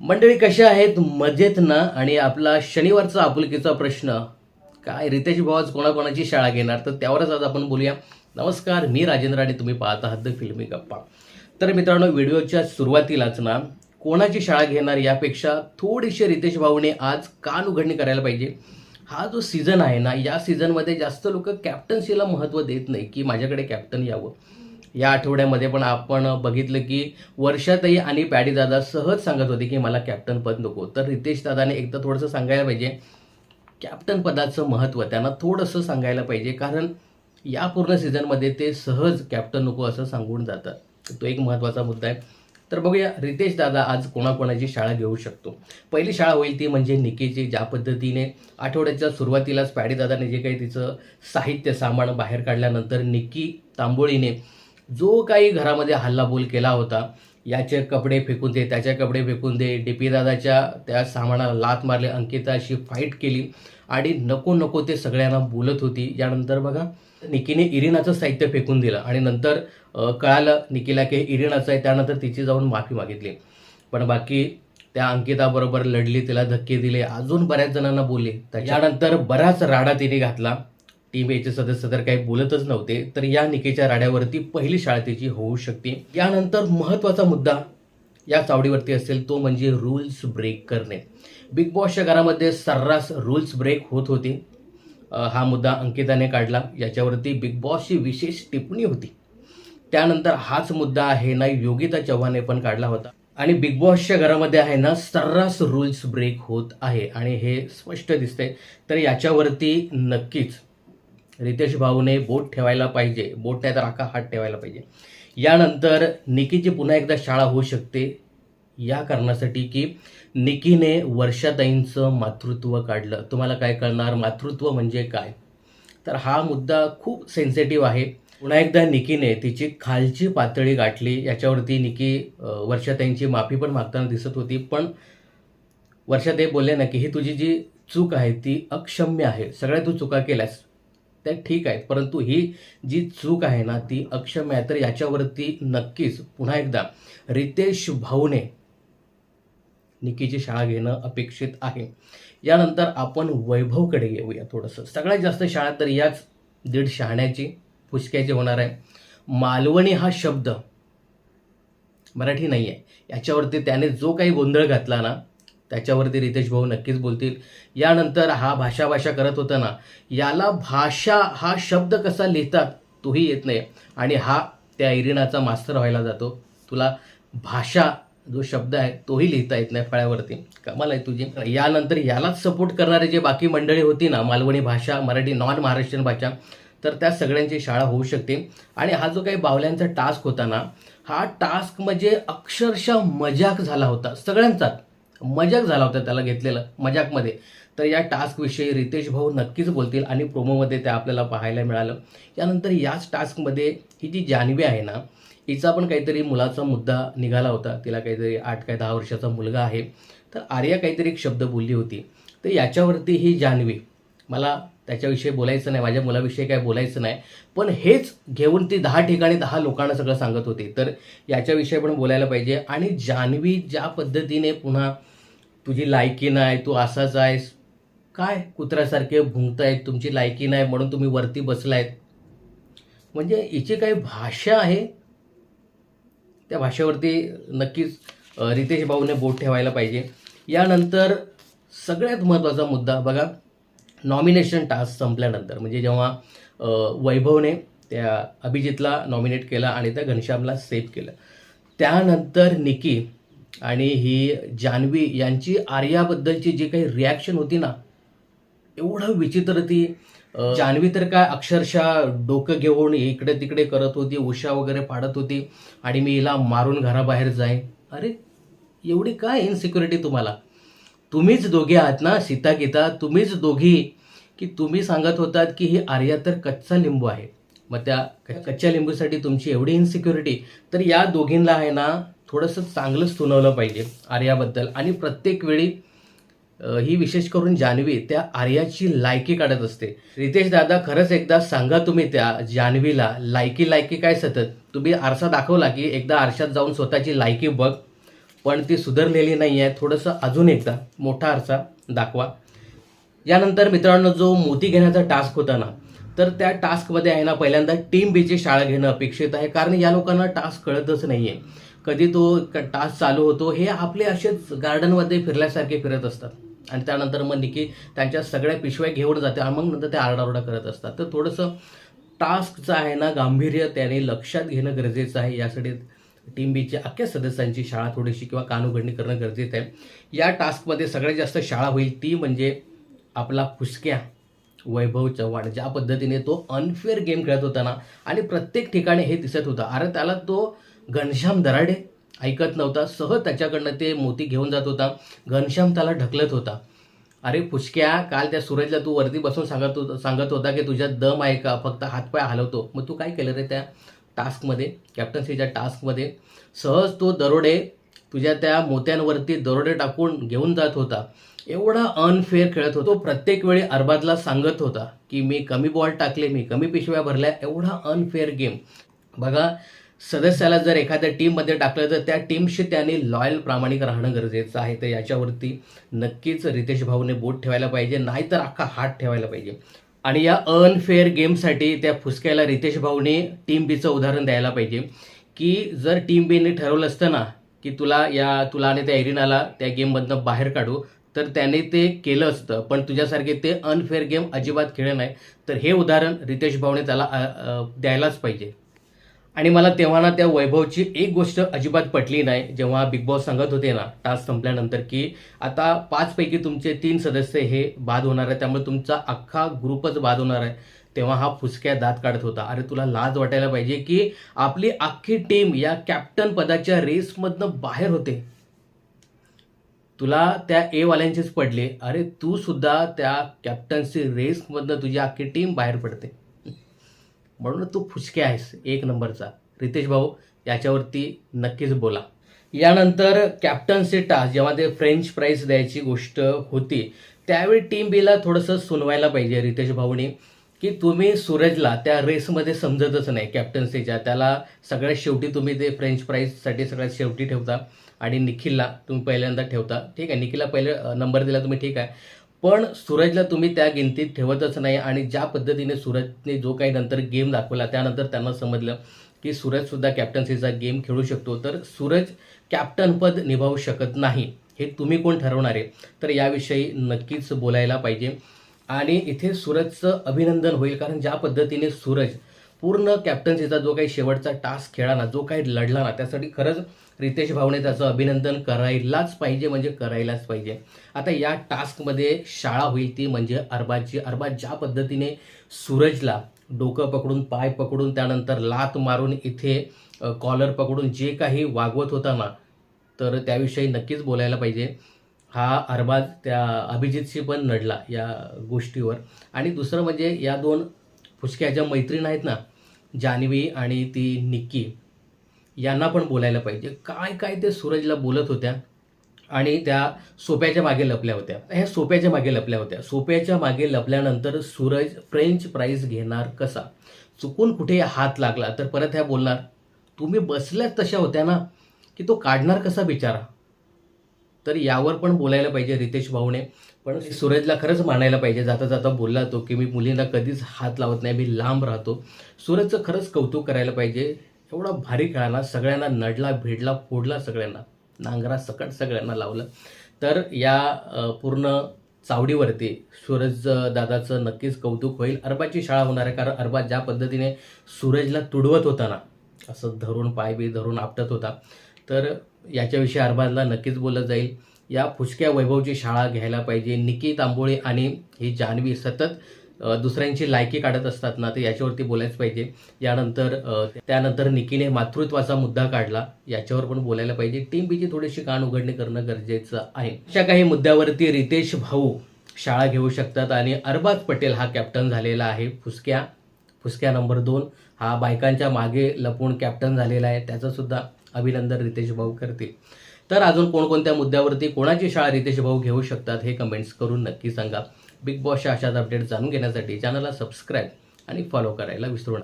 मंडळी कशा आहेत? मजेत ना? आणि आपला शनिवारचा आपुलकीचा प्रश्न काय रितेश भाऊ आज कोणाकोणाची शाळा घेणार? तर त्यावरच आज आपण बोलूया. नमस्कार मी राजेंद्र आणि तुम्ही पाहत आहात द फिल्मी गप्पा. तर मित्रांनो व्हिडिओच्या सुरुवातीलाच ना कोणाची शाळा घेणार यापेक्षा थोडीशी रितेश भाऊने आज कान उघडणी करायला पाहिजे. हा जो सीझन आहे ना या सीझनमध्ये जास्त लोक कॅप्टन्सीला महत्त्व देत नाही की माझ्याकडे कॅप्टन यावं. या आठवड्यामध्ये पण आपण बघितलं की वर्षातही आणि पॅडी दादा सहज सांगत होते की मला कॅप्टन पद नको. तर रितेश दादाने एकदा थोडंसं सांगायला पाहिजे. कॅप्टन पदाचं महत्त्व त्यांना थोडंसं सांगायला पाहिजे. कारण या पूर्ण सीझनमध्ये ते सहज कॅप्टन नको असं सांगून जातात. तो एक महत्त्वाचा मुद्दा आहे. तर बघूया रितेश दादा आज कोणाकोणाची शाळा घेऊ शकतो? पहिली शाळा होईल ती म्हणजे निकीची ज्या पद्धतीने आठवड्याच्या सुरुवातीलाच पॅडी दादाने जे काही तिचं साहित्य सामान बाहेर काढल्यानंतर निकी तांबोळीने जो काही घरामध्ये हल्लाबोल केला होता याचे कपडे फेकून दे त्याचे कपडे फेकून दे डी पी दादाच्या त्या सामानाला लात मारले अंकिता अशी फाईट केली आणि नको नको ते सगळ्यांना बोलत होती. यानंतर बघा निकीने इरिनाचं साहित्य फेकून दिलं आणि नंतर कळालं निकीला की इरिनाचं आहे त्यानंतर तिची जाऊन माफी मागितली. पण बाकी त्या अंकिताबरोबर लढली तिला धक्के दिले अजून बऱ्याच जणांना बोलले. त्याच्यानंतर बराच राडा तिने घातला. टीम एचे सदस्य तर काही बोलतच नव्हते तर या निकेच्या राड्यावरती पहिली शाळा होऊ शकते. यानंतर महत्त्वाचा मुद्दा या चावडीवरती असेल तो म्हणजे रूल्स ब्रेक करणे. बिग बॉसच्या घरामध्ये सर्रास रूल्स ब्रेक होत होते. हा मुद्दा अंकिताने काढला. याच्यावरती बिग बॉसची विशेष टिप्पणी होती. त्यानंतर हाच मुद्दा आहे ना योगिता चव्हाणने पण काढला होता. आणि बिग बॉसच्या घरामध्ये आहे ना सर्रास रूल्स ब्रेक होत आहे. आणि हे स्पष्ट दिसतंय. तर याच्यावरती नक्कीच रितेश भाऊने बोट ठेवायला पाहिजे. बोट नाही तर आका हात ठेवायला पाहिजे. यानंतर निकीची पुन्हा एकदा शाळा होऊ शकते. या कारणासाठी की निकीने वर्षाताईंचं मातृत्व काढलं. तुम्हाला काय कळणार? मातृत्व म्हणजे काय? तर हा मुद्दा खूप सेन्सिटिव्ह आहे. पुन्हा एकदा निकीने तिची खालची पातळी गाठली. याच्यावरती निकी वर्षाताईंची माफी पण मागताना दिसत होती. पण वर्षाताई बोलले ना की ही तुझी जी चूक आहे ती अक्षम्य आहे. सगळ्या तू चुका केल्यास. त्या ठीक आहेत. परंतु ही जी चूक आहे ना ती अक्षम्य आहे तर याच्यावरती नक्कीच पुन्हा एकदा रितेश भाऊने निकीची शाळा घेणं अपेक्षित आहे. यानंतर आपण वैभवकडे येऊया थोडंसं. सगळ्यात जास्त शाळा तर याच दीड शहाण्याची फुसक्याची होणार आहे. मालवणी हा शब्द मराठी नाही आहे याच्यावरती त्याने जो काही गोंधळ घातला ना त्याच्यावरती रितेश भाऊ नक्कीच बोलतील. यानंतर हा भाषा भाषा करत होता ना याला भाषा हा शब्द कसा लिहितात तोही येत नाही आणि हा त्या इरिनाचा मास्तर व्हायला जातो. तुला भाषा जो शब्द आहे तोही लिहिता येत नाही फळ्यावरती. कमाल आहे तुझी. यानंतर यालाच सपोर्ट करणारे जे बाकी मंडळी होती ना मालवणी भाषा मराठी नॉन महाराष्ट्रीयन भाषा तर त्या सगळ्यांची शाळा होऊ शकते. आणि हा जो काही बावल्यांचा टास्क होता ना हा टास्क म्हणजे अक्षरशः मजाक झाला होता सगळ्यांचाच. मजाक झाला होता त्याला घेतलेलं मजाकमध्ये. तर या टास्कविषयी रितेश भाऊ नक्कीच बोलतील आणि प्रोमोमध्ये ते आपल्याला पाहायला मिळालं. यानंतर याच टास्कमध्ये ही जी जान्हवी आहे ना हिचा पण काहीतरी मुलाचा मुद्दा निघाला होता. तिला काहीतरी आठ काय दहा वर्षाचा मुलगा आहे. तर आर्या काहीतरी एक शब्द बोलली होती. तर याच्यावरती ही जान्हवी मला त्याच्याविषयी बोलायचं नाही माझ्या मुलाविषयी काय बोलायचं नाही पण हेच घेऊन ती दहा ठिकाणी दहा लोकांना सगळं सांगत होती. तर याच्याविषयी पण बोलायला पाहिजे. आणि जान्हवी ज्या पद्धतीने पुन्हा तुझी लायकी नाही तू असाच आहेस. काय कुत्र्यासारखे भुंकतायत तुमची लायकी नाही म्हणून तुम्ही वरती बसलायत. म्हणजे हिची काही भाषा आहे. त्या भाषेवरती नक्कीच रितेश भाऊने बोट ठेवायला पाहिजे. यानंतर सगळ्यात महत्त्वाचा मुद्दा बघा नॉमिनेशन टास्क संपल्यानंतर. म्हणजे जेव्हा वैभवने त्या अभिजितला नॉमिनेट केला आणि त्या घनश्यामला सेव्ह केलं. त्यानंतर निकी आणि ही जान्हवी यांची आर्याबद्दलची जी काही रिॲक्शन होती ना एवढं विचित्र ती जान्हवी तर काय अक्षरशः डोकं घेऊन इकडे तिकडे करत होती उषा वगैरे पाडत होती आणि मी हिला मारून घराबाहेर जाईन. अरे एवढी काय इनसिक्युरिटी तुम्हाला? तुम्हीच दोघे आहात ना सीता गीता तुम्हीच दोघी की तुम्ही सांगत होतात की ही आर्या तर कच्चा लिंबू आहे. मग त्या क- कच्च्या लिंबूसाठी तुमची एवढी इन्सिक्युरिटी तर या दोघींना आहे ना थोडंसं चांगलंच सुनावलं पाहिजे आर्याबद्दल. आणि प्रत्येक वेळी ही विशेष करून जान्हवी त्या आर्याची लायकी काढत असते. रितेश दादा खरंच एकदा सांगा तुम्ही त्या जान्हवीला लायकी लायकी काय सतत? तुम्ही आरसा दाखवला की एकदा आरशात जाऊन स्वतःची लायकी बघ पण ती सुधारलेली नाही आहे थोडंसं अजून एकदा मोठा आरसा दाखवा. यानंतर मित्रांनो जो मोती घेण्याचा टास्क होता ना तर त्या टास्कमध्ये आहे ना पहिल्यांदा टीम बीची शाळा घेणं अपेक्षित आहे. कारण या लोकांना टास्क कळतच नाहीये. कधी तो टास्क चालू होतो हे आपले असेच गार्डनमध्ये फिरल्यासारखे फिरत असतात. आणि त्यानंतर मग निकी त्यांच्या सगळ्या पिशव्या घेऊन जाते आणि मग नंतर ते आरडाओरडा करत असतात. तर थोडंसं टास्कचं आहे ना गांभीर्य त्याने लक्षात घेणं गरजेचं आहे. यासाठी टीम बीच्या अख्ख्या सदस्यांची शाळा थोडीशी किंवा कानउघडणी करणं गरजेचं आहे. या टास्कमध्ये सगळ्यात जास्त शाळा होईल ती म्हणजे आपला फुसक्या. वैभव चव्हाण ज्या पद्धतीने तो अनफेअर गेम खेळत होता ना आणि प्रत्येक ठिकाणी हे दिसत होतं. अरे त्याला तो घनश्याम दराडे ऐकत नव्हता. सहज त्याच्याकडनं ते मोती घेऊन जात होता. घनश्याम त्याला ढकलत होता. अरे पुष्क्या काल त्या सूरजला तू वरती बसून सांगत होता सांगत होता की तुझ्या दम आहे का? फक्त हातपाय हलवतो. मग तू काय केलं रे त्या टास्कमध्ये कॅप्टन्सीच्या टास्कमध्ये सहज तो दरोडे तुझ्या त्या मोत्यांवरती दरोडे टाकून घेऊन जात होता. एवढा अनफेअर खेळत होतो. प्रत्येक वेळी अरबाजला सांगत होता की मी कमी बॉल टाकले मी कमी पिशव्या भरल्या एवढा अनफेअर गेम बघा सदस्याला जर एखाद्या टीममध्ये टाकलं तर त्या टीमशी त्याने लॉयल प्रामाणिक राहणं गरजेचं आहे. तर याच्यावरती नक्कीच रितेश भाऊने बोट ठेवायला पाहिजे नाहीतर अख्खा हात ठेवायला पाहिजे. आणि या अनफेअर गेमसाठी त्या फुसक्याला रितेश भाऊने टीम बीचं उदाहरण द्यायला पाहिजे की जर टीम बीने ठरवलं असतं ना की तुला या तुला आणि त्या एरिनाला त्या गेममधनं बाहेर काढू तर त्याने ते केलं असतं. पण तुझ्यासारखे ते अनफेअर गेम अजिबात खेळ नाही तर हे उदाहरण रितेश भाऊने त्याला द्यायलाच पाहिजे. आणि मला तेव्हा ना त्या वैभवची एक गोष्ट अजिबात पटली नाही जेव्हा बिग बॉस सांगत होते ना टास्क संपल्यानंतर की आता पाचपैकी तुमचे तीन सदस्य हे बाद होणार आहे त्यामुळे तुमचा अख्खा ग्रुपच बाद होणार आहे. तेव्हा हा फुसक्या दात काढत होता. अरे तुला लाज वाटायला पाहिजे की आपली अख्खी टीम या कॅप्टन पदाच्या रेसमधनं बाहेर होते. तुला त्या ए वाल्यांचेच पडले. अरे तू सुद्धा त्या कॅप्टन्सी रेसमधनं तुझी अख्खी टीम बाहेर पडते. म्हणून तू फुचके आहेस एक नंबरचा. रितेश भाऊ याच्यावरती नक्कीच बोला. यानंतर कॅप्टन्सी टास्क जेव्हा ते फ्रेंच प्राईज द्यायची गोष्ट होती त्यावेळी टीम बीला थोडंसं सुनवायला पाहिजे रितेश भाऊनी. की तुम्ही सूरजला त्या रेसमध्ये समजतच नाही कॅप्टन्सीच्या त्याला सगळ्यात शेवटी तुम्ही ते फ्रेंच प्राईजसाठी सगळ्यात शेवटी ठेवता आणि निखिलला तुम्ही पहिल्यांदा ठेवता. ठीक आहे निखिलला पहिले नंबर दिला तुम्ही ठीक आहे. पण सूरजला तुम्ही त्या गिनतीत ठेवतच नाही आणि ज्या पद्धतीने सूरजने जो काही नंतर गेम दाखवला त्यानंतर त्यांना समजलं की सूरजसुद्धा कॅप्टन्सीचा गेम खेळू शकतो. तर सूरज कॅप्टनपद निभावू शकत नाही. हे तुम्ही कोण ठरवणार आहे? तर याविषयी नक्कीच बोलायला पाहिजे. आणि इथे सूरजचं अभिनंदन होईल कारण ज्या पद्धतीने सूरज पूर्ण कॅप्टन्सीचा जो काही शेवटचा टास्क खेळा ना जो काही लढला ना त्यासाठी खरंच रितेश भावने त्याचं अभिनंदन करायलाच पाहिजे म्हणजे करायलाच पाहिजे. आता या टास्कमध्ये शाळा होईल ती म्हणजे अरबाजची अरबाज ज्या पद्धतीने सूरजला डोकं पकडून पाय पकडून त्यानंतर लात मारून इथे कॉलर पकडून जे काही वागवत होता ना तर त्याविषयी नक्कीच बोलायला पाहिजे. हा अरबाज त्या अभिजितशी पण नडला या गोष्टीवर. आणि दुसरं म्हणजे या दोन फुसक्या ज्या मैत्रीण आहेत ना जान्हवी आणि ती निक्की यांना पण बोलायला पाहिजे. काय काय ते सूरजला बोलत होत्या आणि त्या सोप्याच्या मागे लपल्या होत्या. ह्या सोप्याच्या मागे लपल्या होत्या. सोप्याच्या मागे लपल्यानंतर सूरज फ्रेंच प्राईज घेणार कसा? चुकून कुठे हात लागला? तर परत ह्या बोलणार तुम्ही बसल्याच तशा होत्या ना की तो काढणार कसा बिचारा? तर यावर पण बोलायला पाहिजे रितेश भाऊने. पण सूरजला खरंच मानायला पाहिजे. जाता जाता बोलला तो की मी मुलींना कधीच हात लावत नाही मी लांब राहतो. सूरजचं खरंच कौतुक करायला पाहिजे. एवढा भारी खेळाला सगळ्यांना नडला भिडला फोडला सगळ्यांना. नांगरा सकट सगळ्यांना लावलं. तर या पूर्ण चावडीवरती सूरज दादाचं नक्कीच कौतुक होईल. अरबाची शाळा होणार आहे कारण अरबा ज्या पद्धतीने सूरजला तुडवत होता ना असं धरून पाय बी धरून आपटत होता. तर याच्याविषयी अरबाजला नक्कीच बोललं जाईल. या फुसक्या वैभवची शाळा घ्यायला पाहिजे. निकी तांबोळे आणि ही जान्हवी सतत दुसऱ्यांची लायकी काढत असतात ना तर याच्यावरती बोलायच पाहिजे. यानंतर त्यानंतर निकीने मातृत्वाचा मुद्दा काढला. याच्यावर पण बोलायला पाहिजे. टीम बीची थोडीशी कान उघडणी करणं गरजेचं आहे. अशा काही मुद्द्यावरती रितेश भाऊ शाळा घेऊ शकतात आणि अरबाज पटेल हा कॅप्टन झालेला आहे. फुसक्या फुसक्या नंबर दोन. हा बायकांच्या मागे लपून कॅप्टन झालेला आहे. त्याचंसुद्धा अभिनंदन रितेश भाऊ करतील. तर अजून कोणकोणत्या मुद्द्यावरती कोणाची शाळा रितेश भाऊ घेऊ शकतात हे कमेंट्स करून नक्की सांगा. बिग बॉसच्या अशाच अपडेट जाणून घेण्यासाठी चॅनलला सबस्क्राईब आणि फॉलो करायला विसरू नका.